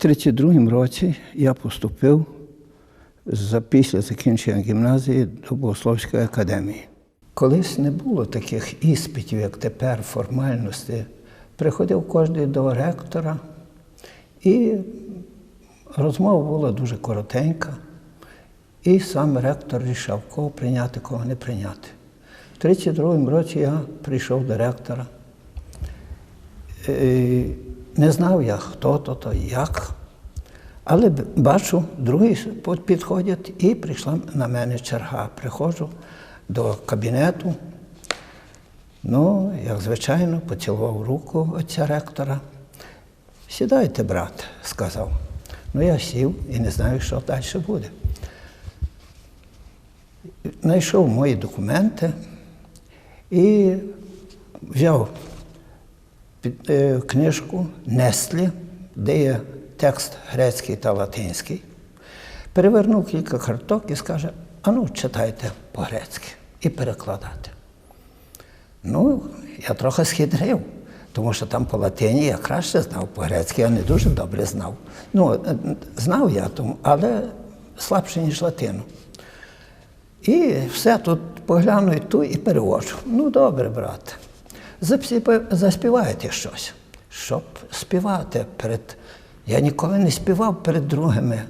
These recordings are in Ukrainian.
32 році я поступив за, після закінчення гімназії до Богословської академії. Колись не було таких іспитів, як тепер, формальності. Приходив кожен до ректора, і розмова була дуже коротенька. І сам ректор рішав, кого прийняти, кого не прийняти. В 32-му році я прийшов до ректора. Е, Не знав я, хто то, то як. Але бачу, другі підходять, і прийшла на мене черга. Приходжу до кабінету. Ну, як звичайно, поцілував руку отця ректора. Сідайте, брат, сказав. Ну, я сів і не знаю, що далі буде. Знайшов мої документи і взяв книжку Нестлі, де є текст грецький та латинський, перевернув кілька карток і скаже: ану, читайте по-грецьки і перекладати. Ну, я трохи схитрив, тому що там по латині я краще знав, по-грецьки я не дуже добре знав. Ну, е, знав я, але слабше, ніж латину. І все тут погляну і ту і переводжу. Ну, добре, брате. Заспівайте щось. Щоб співати перед. Я ніколи не співав перед другими,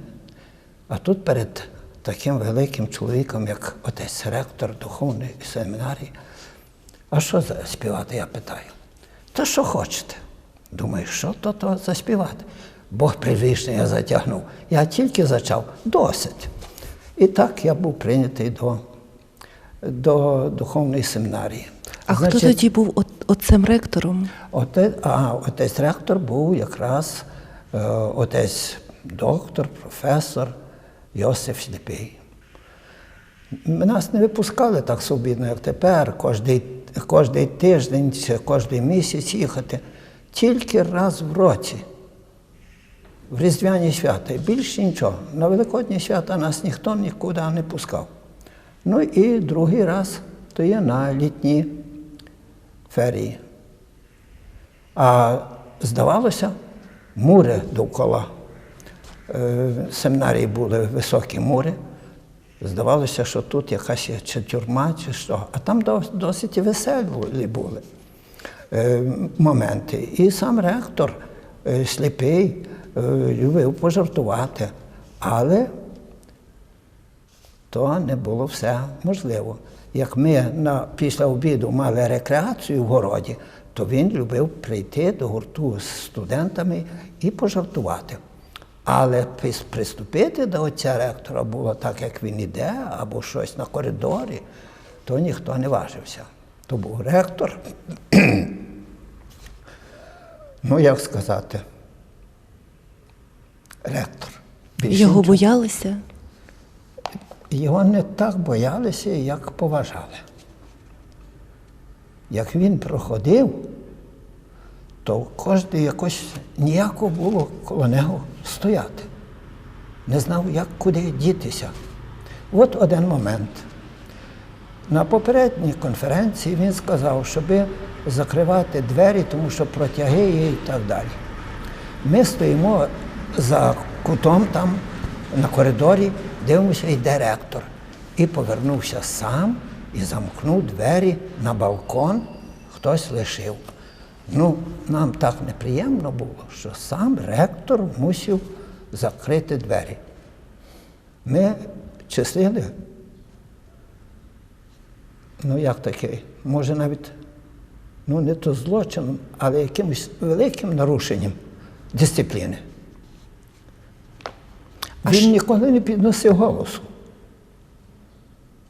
а тут перед таким великим чоловіком, як отець ректор духовної семінарії. А що за співати, я питаю. Та що хочете? Думаю, що то то заспівати? Бог привічний я затягнув. Я тільки зачав досить. І так я був прийнятий до, до духовної семінарії. А хто тоді був от, отцем ректором? Отець, а, отець ректор був якраз е, отець доктор, професор Йосиф Сліпий. Нас не випускали так свобідно, як тепер, кожний, кожний тиждень кожний місяць їхати. Тільки раз в році, в Різдвяні свята, і більше нічого. На Великодні свята нас ніхто нікуди не пускав. Ну і другий раз то є на літні ферії. А здавалося, мури довкола е, семінарії були високі мури. Здавалося, що тут якась чи тюрма, чи що. А там досить веселі були е, моменти. І сам ректор е, сліпий любив пожартувати. Але то не було все можливо. Як ми на, після обіду мали рекреацію в городі, то він любив прийти до гурту з студентами і пожартувати. Але приступити до отця ректора було так, як він іде, або щось на коридорі, то ніхто не важився. То був ректор. ну, як сказати, ректор. Більше Його нічого. боялися? Його не так боялися, як поважали. Як він проходив, то кожен якось ніяко було коло нього стояти. Не знав, як куди дітися. От один момент. На попередній конференції він сказав, щоб закривати двері, тому що протяги є і так далі. Ми стоїмо за кутом там на коридорі, дивимося, йде ректор. І повернувся сам і замкнув двері на балкон, хтось лишив. Ну, нам так неприємно було, що сам ректор мусив закрити двері. Ми числили, ну як такий, може навіть ну не то злочином, але якимось великим нарушенням дисципліни. Він ніколи не підносив голосу.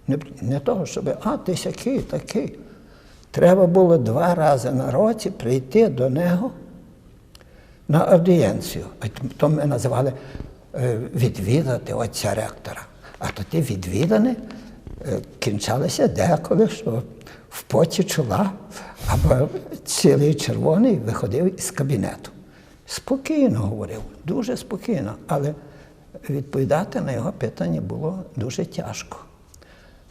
Не, не того, щоб, а ти сякий, такий. Треба було два рази на році прийти до нього на аудієнцію. То ми називали е, відвідати отця ректора. А то ті відвідини е, кінчалися деколи, що в поті чола або цілий червоний виходив із кабінету. Спокійно говорив, дуже спокійно, але відповідати на його питання було дуже тяжко.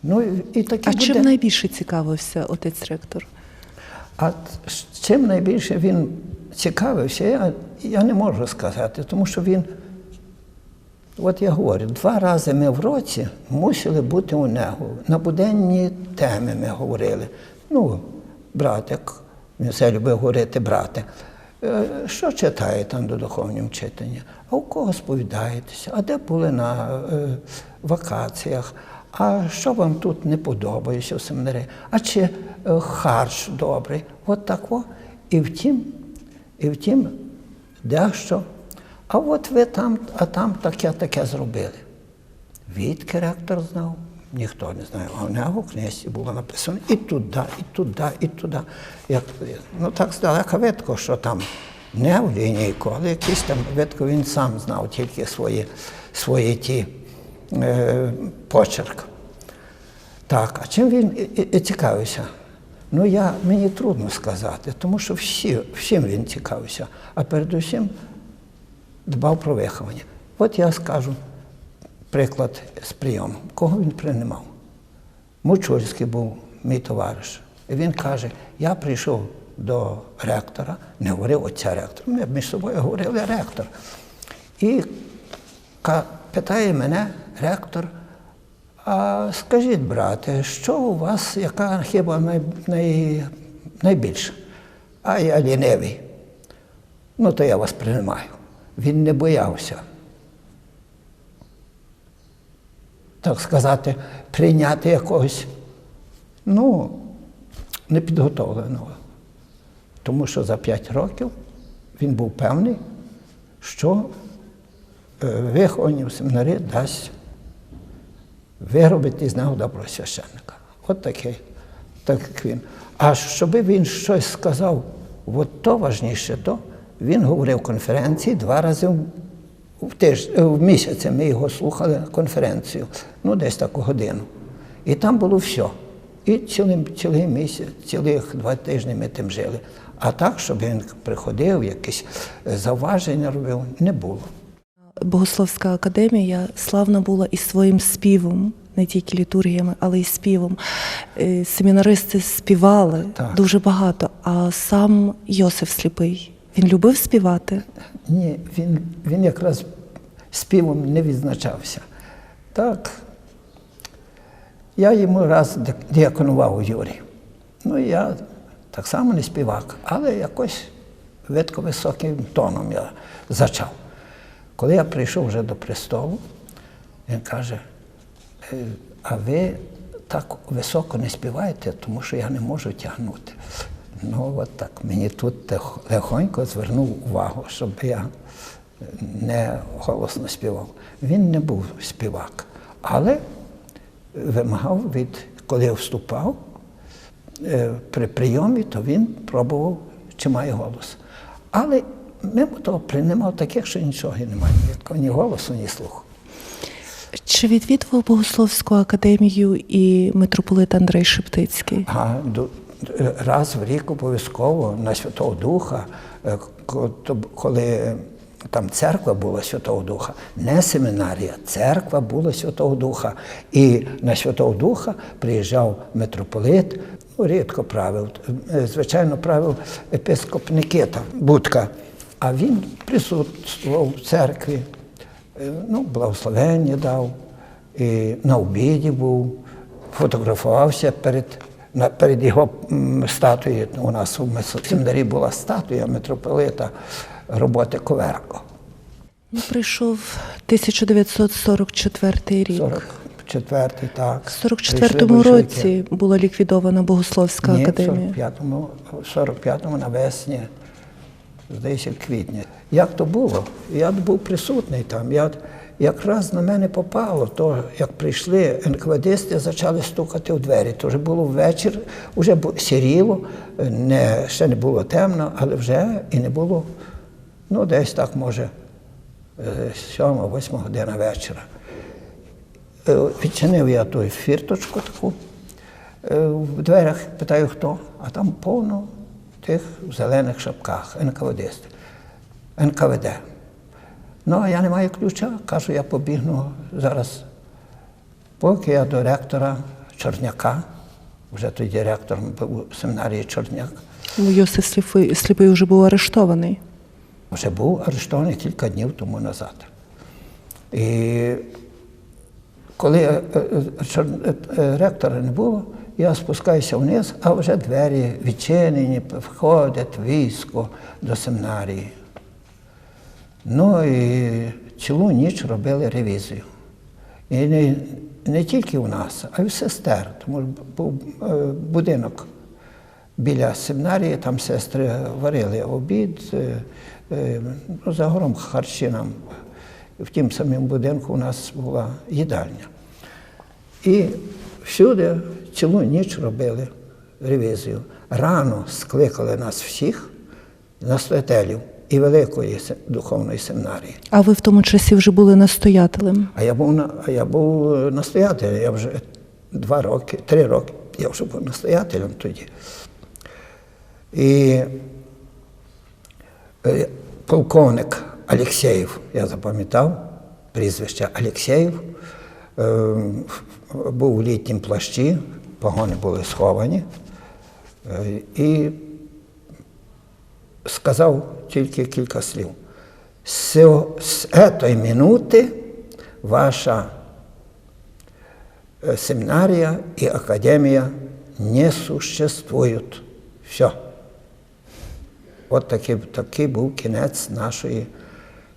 Ну і, і таке А буде. чим найбільше цікавився отець ректор? А чим найбільше він цікавився, я, я не можу сказати, тому що він, от я говорю, два рази ми в році мусили бути у нього. На буденні теми ми говорили. Ну, братик, він все любив говорити, брате. Е, Що читає там до духовного читання? А у кого сповідаєтеся? А де були на е, вакаціях? А що вам тут не подобається в семінарі? А чи е, харч добрий? От так о. І втім, і втім, дещо. А от ви там, а там таке таке зробили. Відки ректор знав, ніхто не знає. А в книжці було написано і туди, і туди, і туди. Як, ну так здалека видко, що там не в лінійку, але якийсь там видко він сам знав тільки свої, свої ті е, почерк. Так, а чим він і, і, і цікавився? Ну, я, мені трудно сказати, тому що всі, всім він цікавився, а передусім дбав про виховання. От я скажу приклад з прийомом. Кого він приймав? Мучульський був мій товариш. І він каже: я прийшов до ректора, не говорив отця ректора, ми між собою говорили ректор. І питає мене ректор, а скажіть, брате, що у вас, яка хіба най, най, найбільша? А я лінивий. Ну, то я вас приймаю. Він не боявся. Так сказати, прийняти якогось, ну, непідготовленого. Тому що за п'ять років він був певний, що е, виховання в семінарі дасть виробити з нього доброго священника. От такий, так як він. А щоб він щось сказав, от то важніше, то він говорив конференції два рази в- тиж, е, в місяць. Ми його слухали конференцію, ну десь таку годину. І там було все. І цілий, цілий місяць, цілих два тижні ми тим жили. А так, щоб він приходив, якісь е, зауваження робив, не було. Богословська академія славна була і своїм співом, не тільки літургіями, але й співом. Е, Семінаристи співали Так. дуже багато. А сам Йосиф Сліпий він любив співати. Ні, він, він якраз співом не відзначався. Так, я йому раз діаконував у Юрі. Ну, я так само не співак, але якось видко високим тоном я зачав. Коли я прийшов вже до престолу, він каже, «Е, а ви так високо не співаєте, тому що я не можу тягнути. Ну, от так. Мені тут легонько звернув увагу, щоб я не голосно співав. Він не був співак, але вимагав від, коли я вступав е, при прийомі, то він пробував, чи має голос. Але мимо того приймав таких, що нічого немає, ні голосу, ні слуху. Чи відвідував Богословську академію і митрополит Андрей Шептицький? А раз в рік обов'язково на Святого Духа, е, коли там церква була Святого Духа, не семінарія, церква була Святого Духа. І на Святого Духа приїжджав митрополит, ну, рідко правив, е, звичайно, правив епископ Никита Будка. А він присутствував в церкві, е, ну, благословення дав, і на обіді був, фотографувався перед, перед його статуєю. У нас у семінарі була статуя митрополита роботи Коверко. Ну, прийшов 1944 рік. 44-й, так. В 44-му році була ліквідована Богословська Ні, академія. 45-му, в 45-му навесні, здається, в квітні. Як то було? Я був присутній там. Я, якраз на мене попало, то як прийшли НКВДисти, почали стукати в двері. То вже було ввечір, вже сіріло, не, ще не було темно, але вже і не було, ну, десь так, може, е, сьома-восьма година вечора. Е, Відчинив я ту фірточку таку, е, в дверях питаю, хто, а там повно тих в зелених шапках, НКВД. НКВД. Ну, а я не маю ключа, кажу, я побігну зараз. Поки я до ректора Чорняка, вже тоді ректором був у семінарії Чорняк, Ну, Йосиф Сліпий, Сліпий вже був арештований. Вже був арештований кілька днів тому назад. І коли е, е, е, ректора не було, я спускаюся вниз, а вже двері відчинені, входить військо до семінарії. Ну і цілу ніч робили ревізію. І не, не тільки у нас, а й в сестер. Тому був е, будинок біля семінарії, там сестри варили обід, е, е, ну, загалом харчі нам. В тім самому будинку у нас була їдальня. І всюди цілу ніч робили ревізію. Рано скликали нас всіх, настоятелів і великої духовної семінарії. А ви в тому часі вже були настоятелем. А я був а я був е, настоятелем, я вже два роки, три роки, я вже був настоятелем тоді. І е, полковник Алєксєєв, я запам'ятав прізвище Алєксєєв, е, був у літнім плащі, погони були сховані. І сказав тільки кілька слів. З, цієї минути ваша е, семінарія і академія не существують. Все. От такий, такий був кінець нашої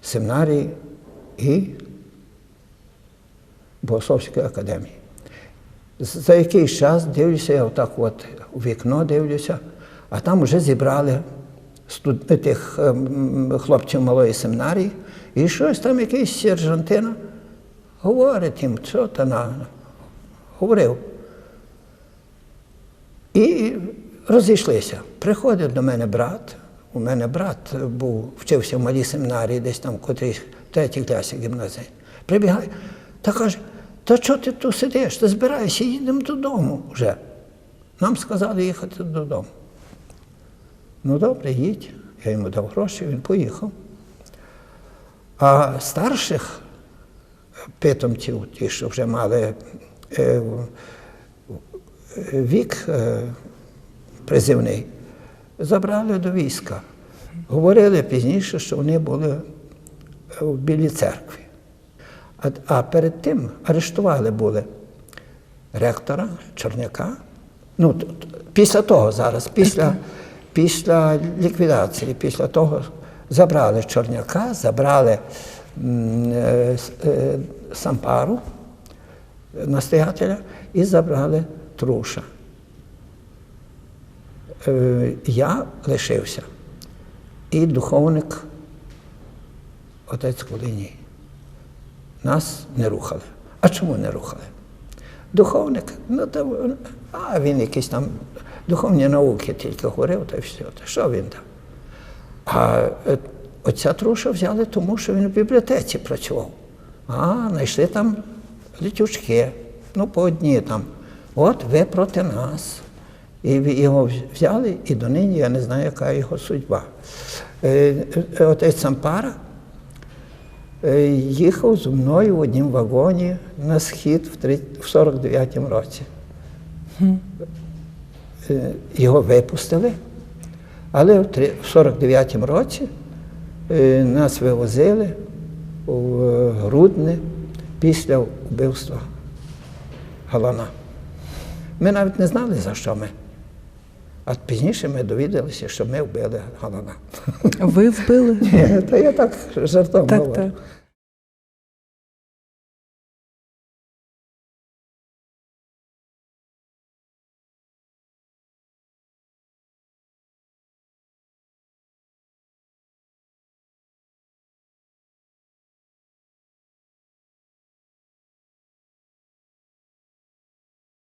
семінарії і Богословської академії. За якийсь час дивлюся, я отак от у вікно дивлюся, а там вже зібрали студ... тих ем, хлопців малої семінарії, і щось там якийсь сержантина говорить їм, що та на говорив. І розійшлися. Приходить до мене брат. У мене брат був, вчився в малій семінарії, десь там в котрійсь в третій класі гімназії. Прибігає та каже, та чого ти тут сидиш? Ти збираєшся, їдемо додому вже. Нам сказали їхати додому. Ну добре, їдь. Я йому дав гроші, він поїхав. А старших питомців, ті, що вже мали е, вік е, призивний, забрали до війська. Говорили пізніше, що вони були в Білій церкві. А, а перед тим арештували були ректора, Чорняка. Ну, після того зараз, після, після ліквідації, після того забрали Чорняка, забрали е, е, Сампару, настоятеля, і забрали Труша. Е, Я лишився. І духовник отець Кулиній. Нас не рухали. А чому не рухали? Духовник, ну то, а він якийсь там духовні науки тільки говорив, та все. Та що він там? А е, отця Труша взяли, тому що він в бібліотеці працював. А, знайшли там літючки, ну, по одній там. От ви проти нас. І його взяли, і донині я не знаю, яка його судьба. Е, е, Отець Сампара їхав зі мною в однім вагоні на схід в 49-му році. Е, Його випустили, але в три- 49-му році е, нас вивозили в е, Грудне після вбивства Галана. Ми навіть не знали, за що ми. А пізніше ми довідалися, що ми вбили Галана. Ви вбили? Та я так жартом Так, говорю. так.